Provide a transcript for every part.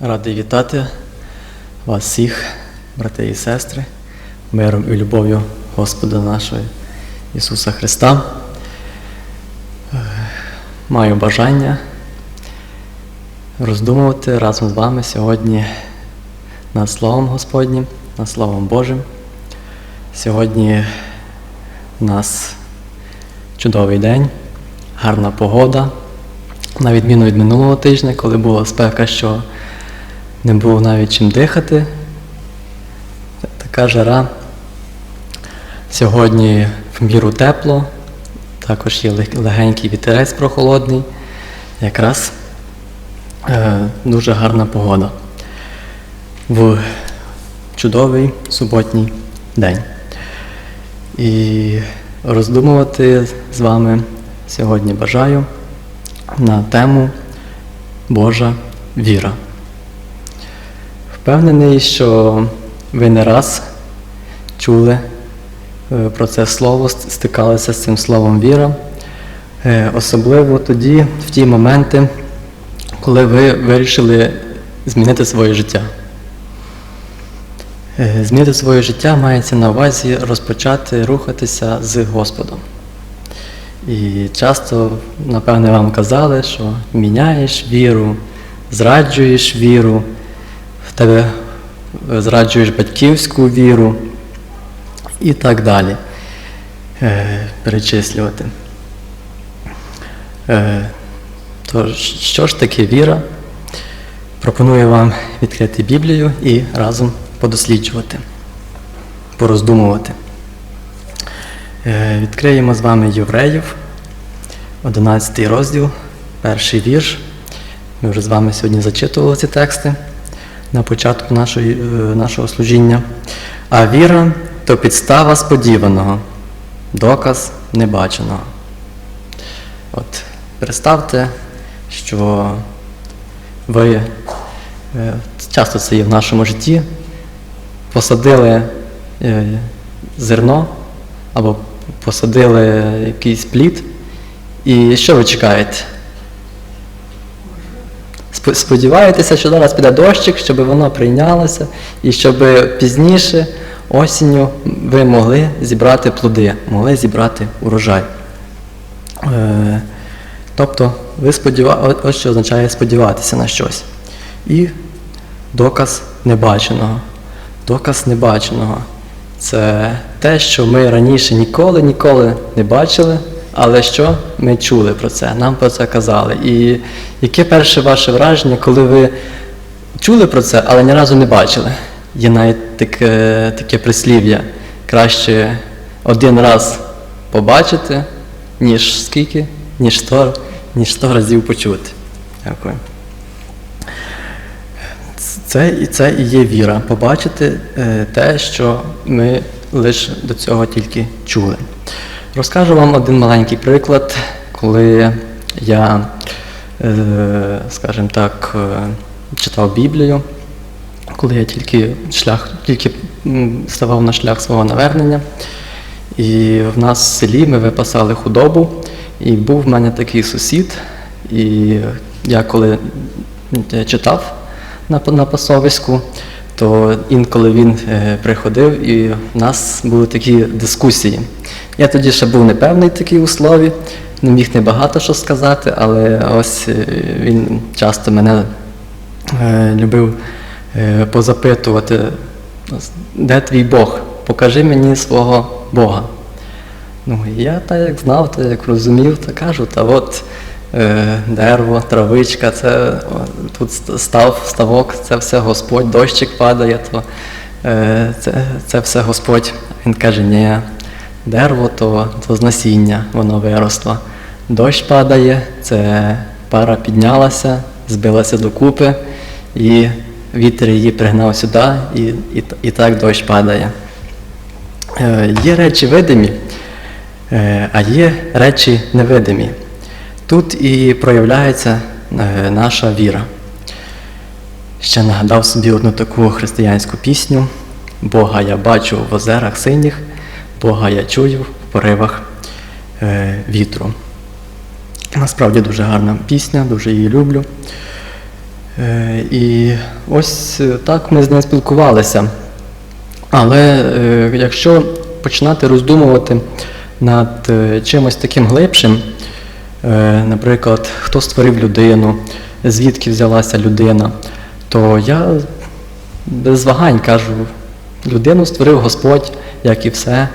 Радий вітати вас всіх, брати і сестри, миром і любов'ю Господа нашого Ісуса Христа. Маю бажання роздумувати разом з вами сьогодні над Словом Господнім, над Словом Божим. Сьогодні у нас чудовий день, гарна погода. На відміну від минулого тижня, коли була спека, що не було навіть чим дихати. Така жара. Сьогодні в міру тепло, також є легенький вітерець прохолодний. Якраз е, дуже гарна погода. В чудовий суботній день. І роздумувати з вами сьогодні бажаю на тему Божа віра. Впевнений, що ви не раз чули е, про це слово, стикалися з цим словом віра, Е, особливо тоді, в ті моменти, коли ви вирішили змінити своє життя. Е, Змінити своє життя мається на увазі розпочати рухатися з Господом. І часто, напевне, вам казали, що міняєш віру, зраджуєш віру, тебе е, зраджуєш батьківську віру і так далі. Е, перечислювати. Е, тож, що ж таке віра? Пропоную вам відкрити Біблію і разом подосліджувати, пороздумувати. Відкриємо з вами Євреїв, 11 розділ, перший вірш. Ми вже з вами сьогодні зачитували ці тексти на початку нашої, е, нашого служіння. А віра то підстава сподіваного, доказ небаченого. От представте, що ви е, часто це є в нашому житті, посадили е, зерно або посадили якийсь плід, і що ви чекаєте? Сп- Сподіваєтеся, що зараз піде дощик, щоб воно прийнялося, і щоб пізніше, осінню, ви могли зібрати плоди, могли зібрати урожай. Е, Тобто, ви сподіва... ось що означає сподіватися на щось. І доказ небаченого. Доказ небаченого. Це те, що ми раніше ніколи ніколи не бачили, але що ми чули про це, нам про це казали. І яке перше ваше враження, коли ви чули про це, але ні разу не бачили? Є навіть таке, таке прислів'я. Краще один раз побачити, ніж скільки? Ніж сто, ніж сто разів почути. Дякую. Це, це і є віра. Побачити е, те, що ми лише до цього тільки чули. Розкажу вам один маленький приклад, коли я, е, скажімо так, е, читав Біблію, коли я тільки шлях, тільки ставав на шлях свого навернення. І в нас в селі ми випасали худобу, і був в мене такий сусід, і я коли читав на, на пасовиську, то інколи він е, приходив, і в нас були такі дискусії. Я тоді ще був непевний такий у слові, не міг небагато що сказати, але ось е, він часто мене е, любив е, позапитувати, де твій Бог? Покажи мені свого Бога. Ну, я так як знав, так як розумів, то кажу, та от е, дерево, травичка, це о, тут став, ставок, це все Господь, дощик падає, то е, це, це все Господь. Він каже, ні, дерево то, то з насіння, воно виросло. Дощ падає, це пара піднялася, збилася докупи, і вітер її пригнав сюди, і, і, і так дощ падає. Е, Є речі видимі, е, а є речі невидимі. Тут і проявляється е, наша віра. Ще нагадав собі одну таку християнську пісню Бога я бачу в озерах синіх, Бога я чую в поривах е, вітру. Насправді дуже гарна пісня, дуже її люблю. Е, І ось е, так ми з ним спілкувалися. Але е, якщо починати роздумувати над е, чимось таким глибшим, е, наприклад, хто створив людину, звідки взялася людина, то я без вагань кажу, людину створив Господь, як і все,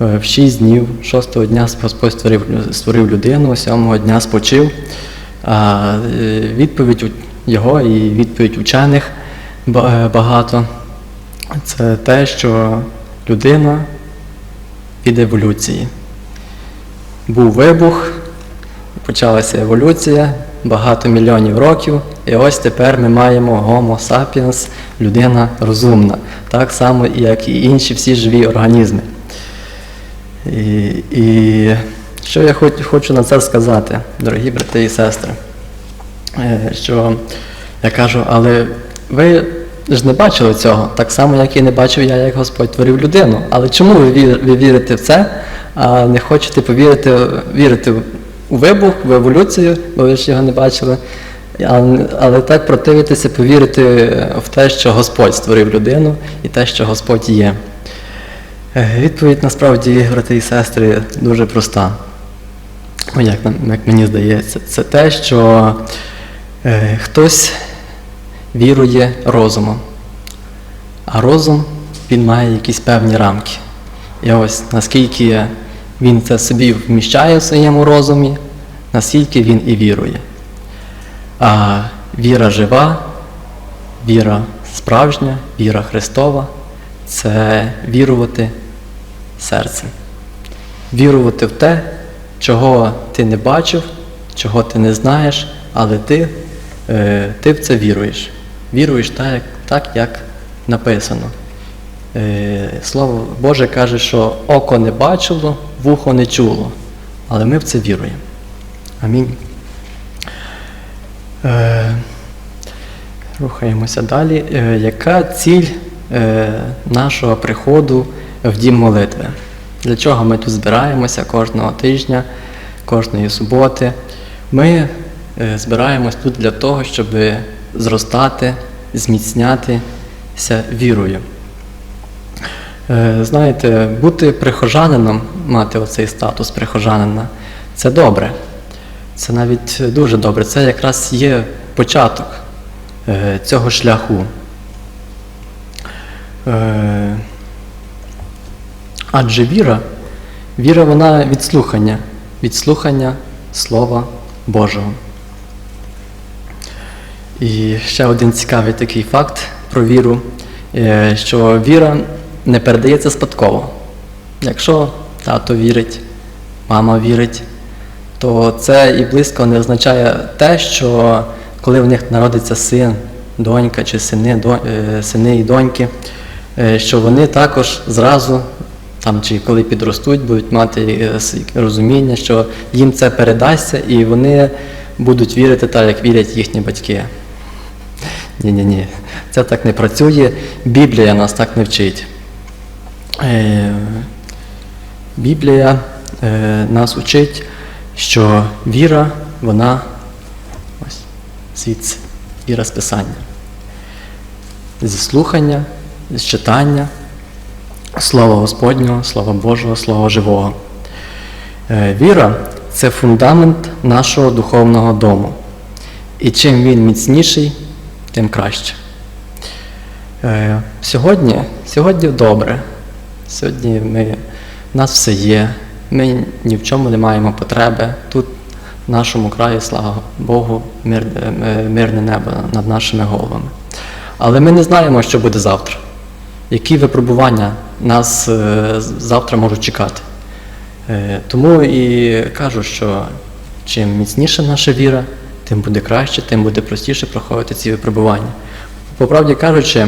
в шість днів, шостого дня Господь створив, створив людину, сьомого дня спочив. Е, відповідь його і відповідь учених е, багато. Це те, що людина від еволюції. Був вибух, почалася еволюція, багато мільйонів років, і ось тепер ми маємо Homo sapiens, людина розумна, так само, як і інші всі живі організми. І, і що я хоч- хочу на це сказати, дорогі брати і сестри? Е, що я кажу, але ви ж не бачили цього, так само, як і не бачив я, як Господь творив людину. Але чому ви, вірите в це, а не хочете повірити вірити у вибух, в еволюцію, бо ви ж його не бачили. Але так противитися, повірити в те, що Господь створив людину і те, що Господь є. Е, Відповідь насправді, брати і сестри, дуже проста. Ну, як, як мені здається, це те, що е, хтось вірує розумом, а розум він має якісь певні рамки. І ось наскільки він це собі вміщає в своєму розумі, наскільки він і вірує. А віра жива, віра справжня, віра Христова це вірувати серцем. Вірувати в те, чого ти не бачив, чого ти не знаєш, але ти, е, ти в це віруєш. Віруєш так, так, як написано. Е, Слово Боже каже, що око не бачило, вухо не чуло. Але ми в це віруємо. Амінь. Е, Рухаємося далі. Яка ціль нашого приходу в дім молитви? Для чого ми тут збираємося кожного тижня, кожної суботи? Ми е, збираємось тут для того, щоб зростати, зміцнятися вірою. Е, Знаєте, бути прихожанином, мати оцей статус прихожанина, це добре. Це навіть дуже добре. Це якраз є початок е, цього шляху. Адже віра, віра вона від слухання, від слухання Слова Божого. І ще один цікавий такий факт про віру, е, що віра не передається спадково. Якщо тато вірить, мама вірить, то це і близько не означає те, що коли в них народиться син, донька чи сини, до- е, сини і доньки, е, що вони також зразу, там, чи коли підростуть, будуть мати е, розуміння, що їм це передасться, і вони будуть вірити так, як вірять їхні батьки. Ні-ні-ні, це так не працює. Біблія нас так не вчить. Е, Біблія е, нас учить, що віра, вона ось звідси, віра з Писання. Зі слухання, з читання, Слова Господнього, Слова Божого, Слова Живого. Е, Віра це фундамент нашого духовного дому. І чим він міцніший, тим краще. Е, Сьогодні, сьогодні добре. Сьогодні ми, в нас все є. Ми ні в чому не маємо потреби. Тут, в нашому краї, слава Богу, мир, е, мирне небо над нашими головами. Але ми не знаємо, що буде завтра. Які випробування нас е, завтра можуть чекати. Е, Тому і кажу, що чим міцніша наша віра, тим буде краще, тим буде простіше проходити ці випробування. По правді кажучи,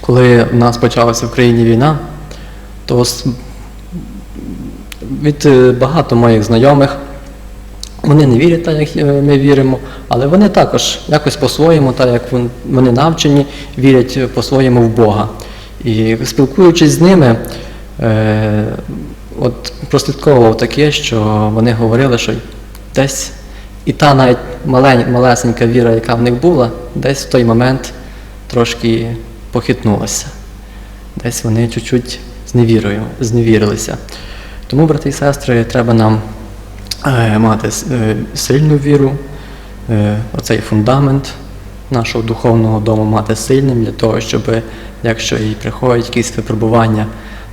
коли в нас почалася в країні війна, то від е, багато моїх знайомих вони не вірять так, як е, ми віримо, але вони також якось по-своєму, так як вони навчені, вірять е, по-своєму в Бога. І спілкуючись з ними, е, от прослідковував таке, що вони говорили, що десь І та навіть малень, малесенька віра, яка в них була, десь в той момент трошки похитнулася. Десь вони чуть-чуть зневірилися. Тому, брати і сестри, треба нам мати е, сильну віру, е, оцей фундамент нашого духовного дому мати сильним для того, щоб, якщо і приходять якісь випробування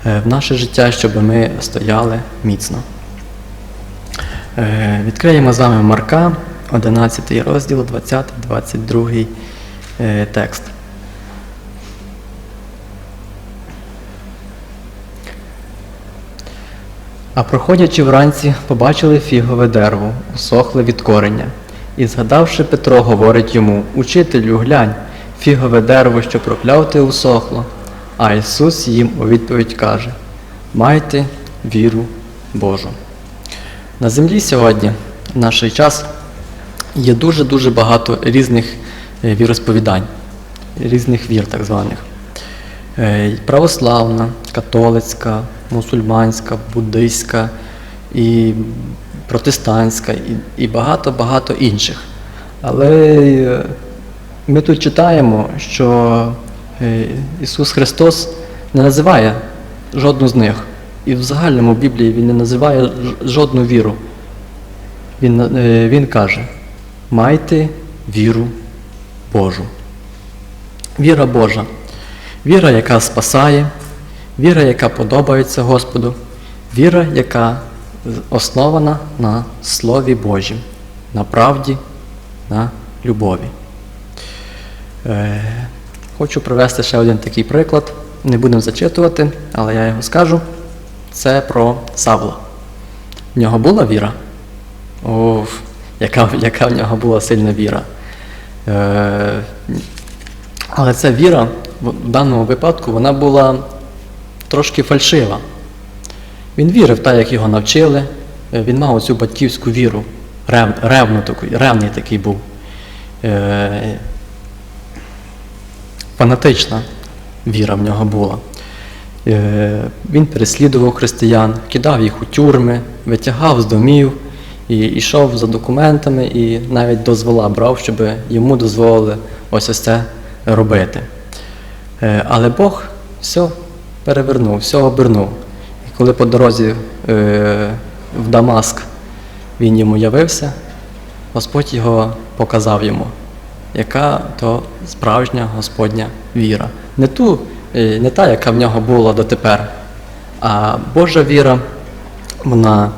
е, в наше життя, щоб ми стояли міцно. Е, Відкриємо з вами Марка, 11 розділ, 20-22 е, текст. А проходячи вранці, побачили фігове дерево, усохле від кореня. І згадавши Петро, говорить йому: Учителю, глянь, фігове дерево, що прокляв ти усохло. А Ісус їм у відповідь каже: Майте віру Божу. На землі сьогодні, в наш час, є дуже-дуже багато різних е, віросповідань, різних вір так званих. Е, Православна, католицька, мусульманська, буддийська, і протестантська, і, і багато-багато інших. Але е, ми тут читаємо, що е, Ісус Христос не називає жодну з них. І в загальному Біблії Він не називає жодну віру. Він, е, він каже: майте віру Божу. Віра Божа. Віра, яка спасає, віра, яка подобається Господу, віра, яка основана на Слові Божім, на правді, на любові. Е, хочу привести ще один такий приклад. Не будемо зачитувати, але я його скажу. Це про Савла. В нього була віра? О, яка, яка в нього була сильна віра. Е, але ця віра в в даному випадку вона була трошки фальшива. Він вірив так, як його навчили. Е, Він мав оцю батьківську віру, рев, ревну таку, ревний такий був. Е, фанатична віра в нього була. Е, Він переслідував християн, кидав їх у тюрми, витягав з домів і йшов за документами і навіть дозвола брав, щоб йому дозволили ось ось це робити. Е, Але Бог все перевернув, все обернув. І коли по дорозі е, в Дамаск він йому явився, Господь його показав йому, яка то справжня Господня віра. Не, ту, е, не та, яка в нього була дотепер, а Божа віра, вона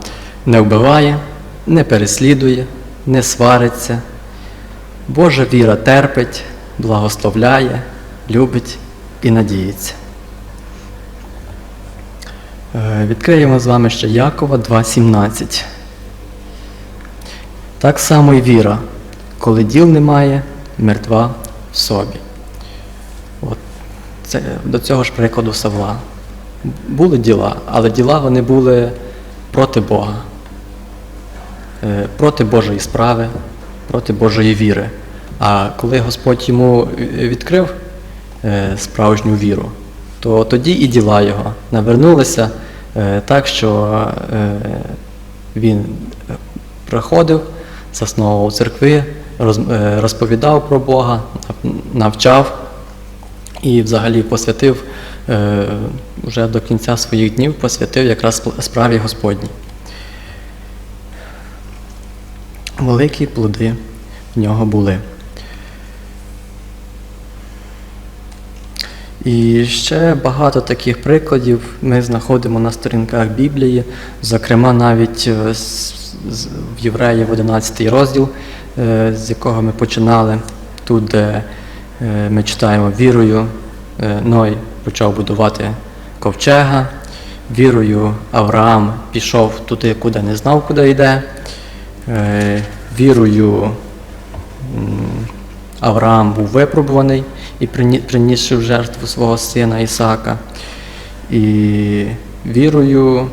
не вбиває, не переслідує, не свариться. Божа віра терпить, благословляє, любить і надіється. Е, Відкриємо з вами ще Якова 2.17. Так само і віра, коли діл немає, мертва в собі. От це, до цього ж прикладу Савла. Були діла, але діла вони були проти Бога, е, проти Божої справи, проти Божої віри. А коли Господь йому відкрив е, справжню віру, то тоді і діла його навернулися так, що е, він приходив, засновував церкви, е, розповідав про Бога, навчав і взагалі посвятив е, вже до кінця своїх днів, посвятив якраз справі Господній. Великі плоди в нього були. І ще багато таких прикладів ми знаходимо на сторінках Біблії, зокрема навіть е, в Євреїв 11 розділ, е, з якого ми починали, тут, де е, ми читаємо вірою, Ной почав будувати ковчега, вірою Авраам пішов туди, куди не знав, куди йде. Вірою Авраам був випробуваний і прині- принісши в жертву свого сина Ісака. І вірою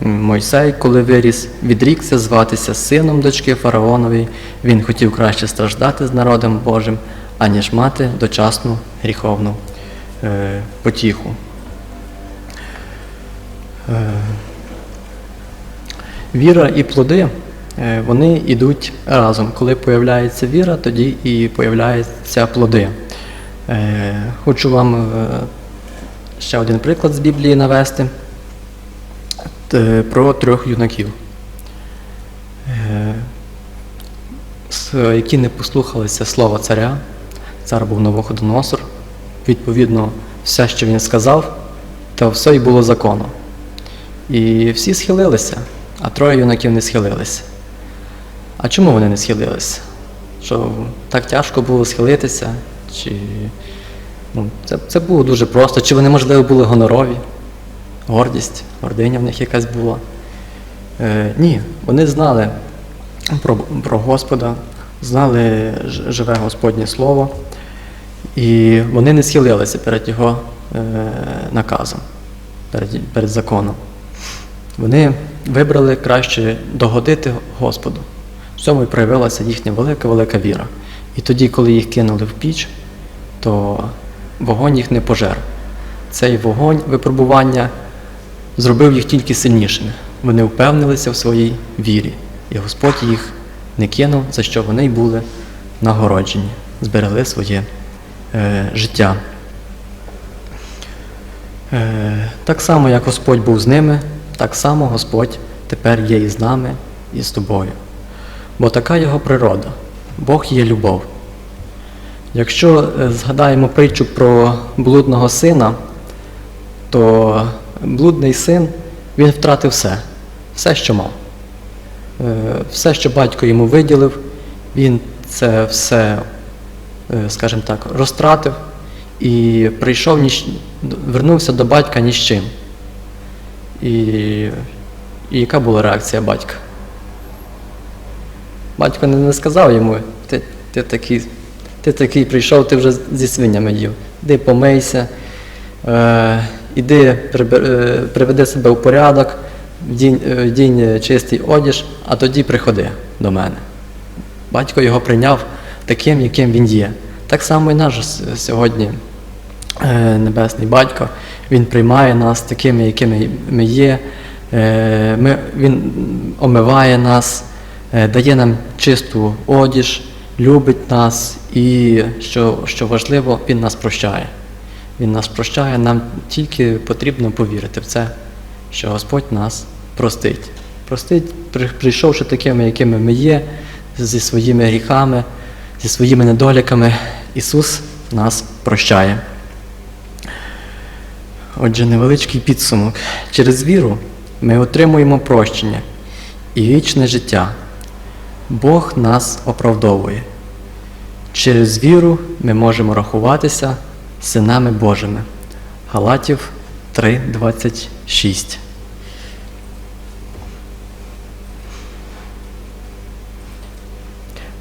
Мойсей, коли виріс, відрікся зватися сином дочки фараонової. Він хотів краще страждати з народом Божим, аніж мати дочасну гріховну е, потіху. Е, Віра і плоди е, вони йдуть разом. Коли появляється віра, тоді і появляються плоди. Е, Хочу вам е, ще один приклад з Біблії навести Т- про трьох юнаків, е, які не послухалися слова царя. Цар був Новоходоносор. Відповідно, все, що він сказав, то все й було законом. І всі схилилися, а троє юнаків не схилилися. А чому вони не схилилися? Що так тяжко було схилитися? Чи ну, це, це було дуже просто? Чи вони, можливо, були гонорові? Гордість, гординя в них якась була? Е, ні, вони знали про, про Господа, знали живе Господнє Слово, і вони не схилилися перед Його е, наказом, перед, перед законом. Вони вибрали краще догодити Господу. В цьому і проявилася їхня велика-велика віра. І тоді, коли їх кинули в піч, то вогонь їх не пожер. Цей вогонь випробування зробив їх тільки сильнішими. Вони впевнилися в своїй вірі, і Господь їх не кинув, за що вони й були нагороджені, зберегли своє е, життя. Е, так само, як Господь був з ними, так само Господь тепер є і з нами, і з тобою. Бо така його природа. Бог є любов. Якщо е, згадаємо притчу про блудного сина, то блудний син він втратив все, все, що мав. Е, Все, що батько йому виділив, він це все, е, скажімо так, розтратив і прийшов вернувся до батька ні з чим. І, і яка була реакція батька? Батько не, сказав йому, ти, ти, такий, ти такий прийшов, ти вже зі свинями їв. Іди помийся, е, іди е, приведи себе в порядок, вдінь, е, чистий одіж, а тоді приходи до мене. Батько його прийняв таким, яким він є. Так само і наш сьогодні Небесний Батько, Він приймає нас такими, якими ми є. Він омиває нас, дає нам чисту одіж, любить нас і, що, що важливо, Він нас прощає. Він нас прощає, нам тільки потрібно повірити в це, що Господь нас простить. Простить, прийшовши такими, якими ми є, зі своїми гріхами, зі своїми недоліками, Ісус нас прощає. Отже, невеличкий підсумок. Через віру ми отримуємо прощення і вічне життя. Бог нас оправдовує. Через віру ми можемо рахуватися синами Божими. Галатів 3:26.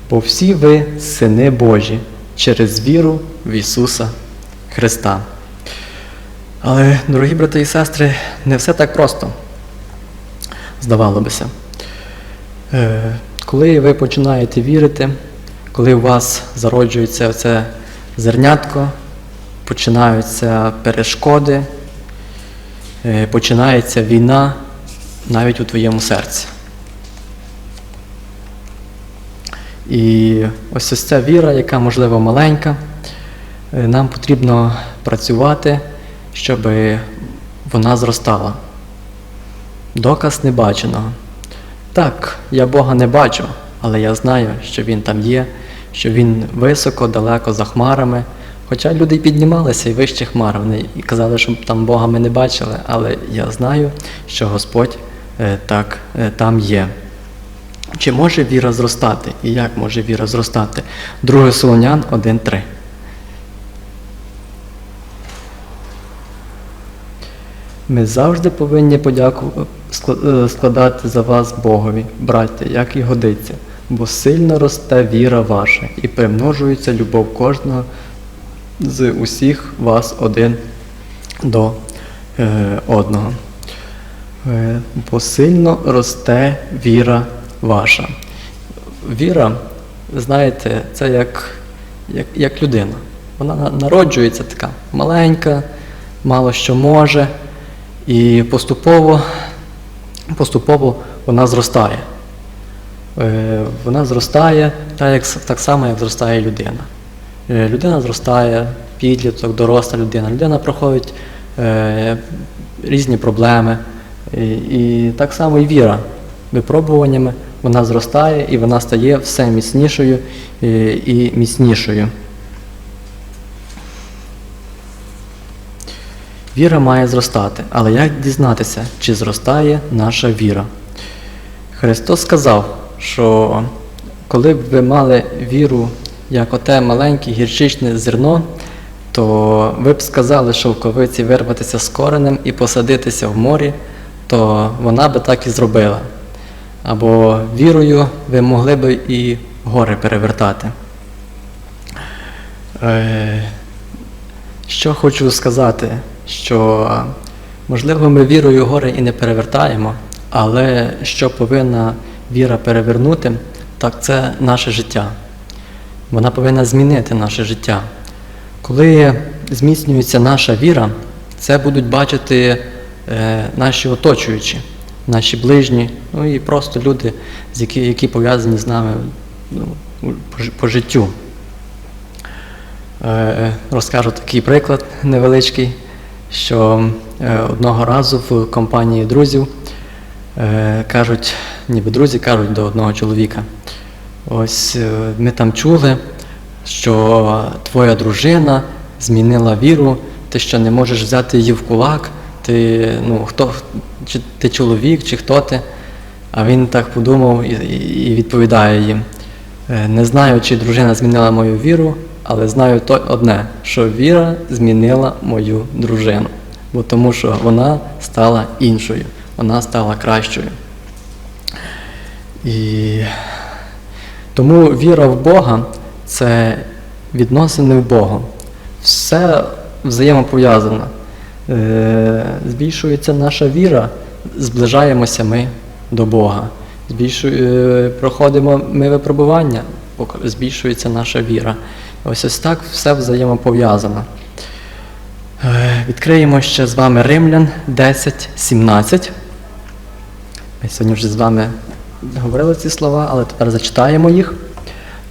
Бо всі ви сини Божі через віру в Ісуса Христа. Але, дорогі брати і сестри, не все так просто. Здавалося бися. Е, Коли ви починаєте вірити, коли у вас зароджується це зернятко, починаються перешкоди, е, починається війна навіть у твоєму серці. І ось ось ця віра, яка, можливо, маленька, е, нам потрібно працювати, щоб вона зростала. Доказ небаченого. Так, я Бога не бачу, але я знаю, що Він там є, що Він високо, далеко за хмарами. Хоча люди піднімалися і вище хмар, вони і казали, що там Бога ми не бачили, але я знаю, що Господь е, так е, там є. Чи може віра зростати? І як може віра зростати? 2 Солонян 1.3. Ми завжди повинні подяку е, складати за вас Богові, браття, як і годиться, бо сильно росте віра ваша і примножується любов кожного з усіх вас один до е, одного. Е, бо сильно росте віра ваша. Віра, знаєте, це як, як, як людина. Вона народжується така маленька, мало що може, і поступово, поступово вона зростає. Е, вона зростає так, як, так само, як зростає людина. Е, Людина зростає, підліток, доросла людина. Людина проходить е, різні проблеми. І, так само і віра. Випробуваннями вона зростає і вона стає все міцнішою і міцнішою. Віра має зростати, але як дізнатися, чи зростає наша віра? Христос сказав, що коли б ви мали віру, як оте маленьке гірчичне зерно, то ви б сказали шовковиці вирватися з коренем і посадитися в морі, то вона би так і зробила. Або вірою ви могли би і гори перевертати. Е, що хочу сказати, що можливо ми вірою гори і не перевертаємо, але що повинна віра перевернути, так це наше життя. Вона повинна змінити наше життя. Коли зміцнюється наша віра, це будуть бачити е, наші оточуючі, наші ближні, ну і просто люди, які, пов'язані з нами ну, по, життю. Е, Розкажу такий приклад невеличкий, що е, одного разу в компанії друзів е, кажуть, ніби друзі кажуть до одного чоловіка. Ось е, ми там чули, що твоя дружина змінила віру, ти що не можеш взяти її в кулак, ти, ну, хто, чи ти чоловік, чи хто ти. А він так подумав і, і- і відповідає їм. «Е, Не знаю, чи дружина змінила мою віру, але знаю то одне, що віра змінила мою дружину. Бо тому що вона стала іншою, вона стала кращою. І тому віра в Бога це відносини в Бога. Все взаємопов'язано. Е, Збільшується наша віра, зближаємося ми до Бога. Е, проходимо ми випробування, збільшується наша віра. Ось ось так все взаємопов'язано. Е, Відкриємо ще з вами Римлян 10, 17. Ми сьогодні вже з вами говорили ці слова, але тепер зачитаємо їх.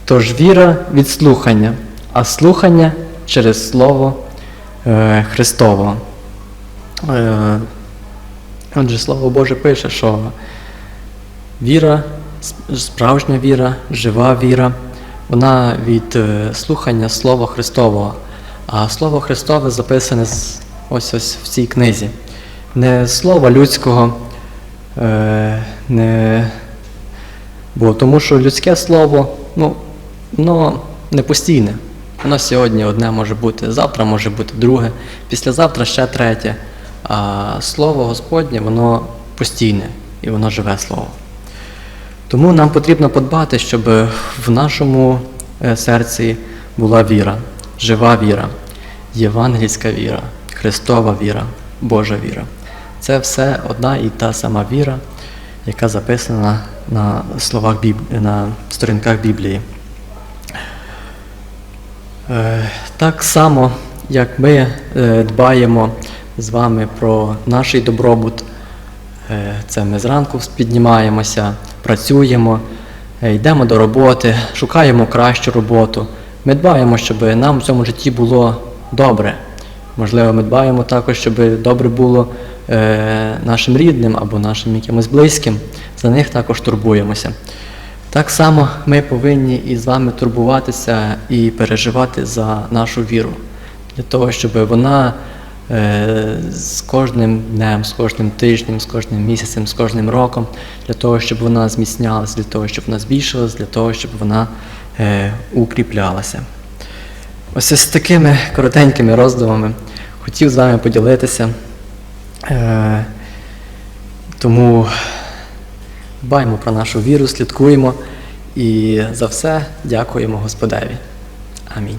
Тож віра від слухання, а слухання через Слово е, Христово. Е, отже, Слово Боже пише, що віра, справжня віра, жива віра, вона від е, слухання Слова Христового. А Слово Христове записане ось ось в цій книзі. Не слова людського, не Бо тому що людське слово, ну, воно не постійне. Воно сьогодні одне може бути, завтра може бути друге, післязавтра ще третє. А слово Господнє, воно постійне і воно живе слово. Тому нам потрібно подбати, щоб в нашому е, серці була віра, жива віра, євангельська віра, Христова віра, Божа віра. Це все одна і та сама віра, яка записана на словах Біб... на сторінках Біблії. Е, Так само, як ми е, дбаємо з вами про наш добробут, е, це ми зранку піднімаємося, працюємо, йдемо до роботи, шукаємо кращу роботу. Ми дбаємо, щоб нам в цьому житті було добре. Можливо, ми дбаємо також, щоб добре було нашим рідним або нашим якимось близьким. За них також турбуємося. Так само ми повинні і з вами турбуватися і переживати за нашу віру, для того, щоб вона е, з кожним днем, з кожним тижнем, з кожним місяцем, з кожним роком, для того, щоб вона зміцнялася, для того, щоб вона збільшилась, для того, щоб вона е, укріплялася. Ось з такими коротенькими роздумами хотів з вами поділитися. Е, тому дбаємо про нашу віру, слідкуємо і за все дякуємо Господеві. Амінь.